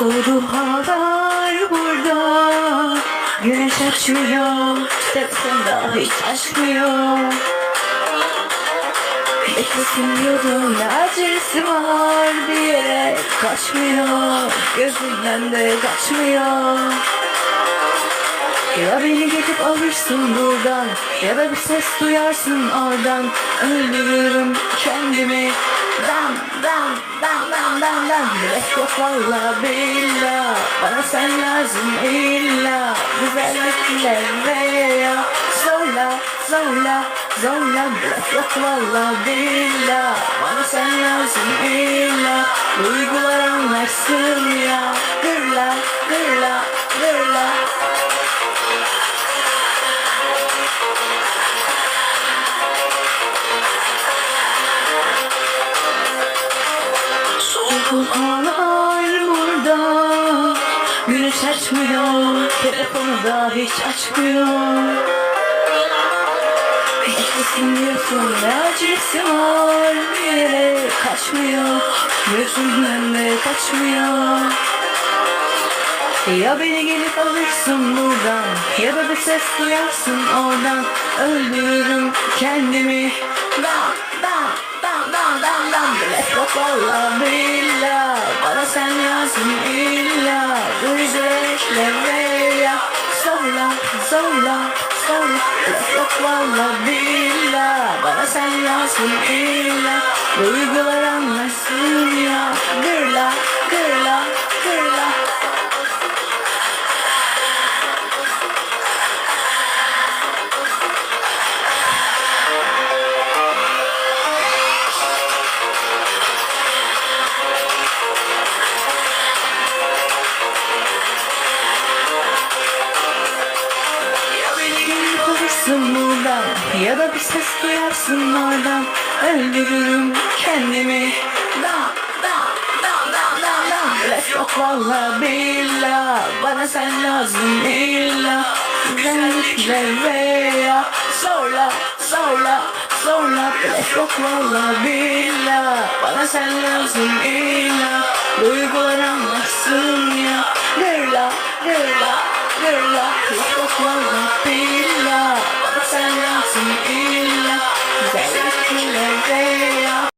Soğudu havalar burada. Güneş açmıyor. Telefonda hiç açmıyor. Beklesin diyordum ne acelesi var? Bir yere kaçmıyor. Gözünden de kaçmıyor. Ya beni getirip alırsın buradan Ya da bir ses duyarsın oradan. Öldürürüm kendimi. Dan dan dan dan Direkt yok valla billah Bana sen lazım illa. Güzellikle veya Zorla zorla zorla Direkt yok valla billah Bana sen lazım illa. Duygular anlarsın Soğuklar burada. Güneş açmıyor Telefonu da hiç açmıyor. Beklesin diyorsun ne acısı var Bir yere kaçmıyor. Gözümden de kaçmıyor. Ya beni gelip alırsın buradan Ya da bir ses duyarsın oradan. Öldürürüm kendimi. Dan dan dan dan dan Bilek yok valla billah Bana sen lazım illa Güzellikle veya Zorla zorla zorla Bilek yok valla billah Bana sen lazım illa Duygular anlarsın ya. Gırla gırla alırsın buradan Ya da bir ses duyarsın oradan. Öldürürüm kendimi. Da da da da da da. Yok valla billah. Bana sen lazım illa. Güzellikle veya Zorla zorla zorla. Lef yok valla billah. Bana sen lazım illa. Duygular anlarsın ya. Gırla gırla gırla yok valla billah